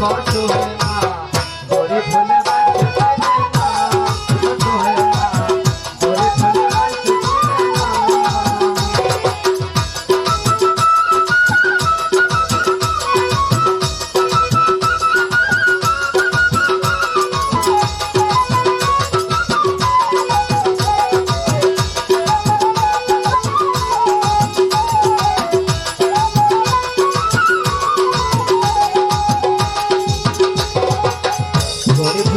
Hot to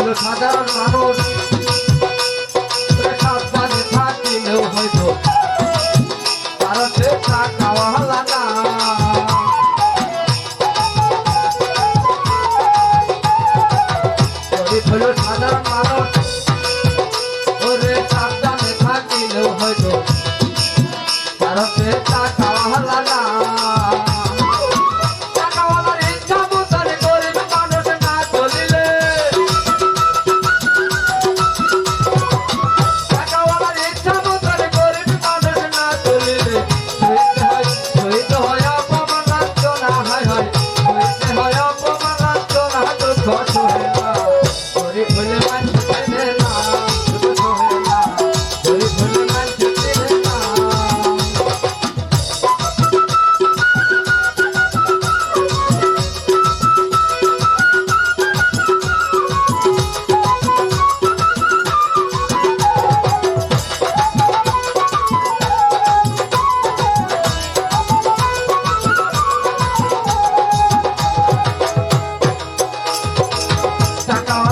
হলো সাধারণ মানুষ। সাবধানে থাকিলেও হয়তো ভারতে থাকাওয়া হলা না। হলো সাধারণ মানুষ। ওরে সাবধানে থাকিলেও হয়তো ভারতে থাকাওয়া হলা না।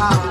Bye.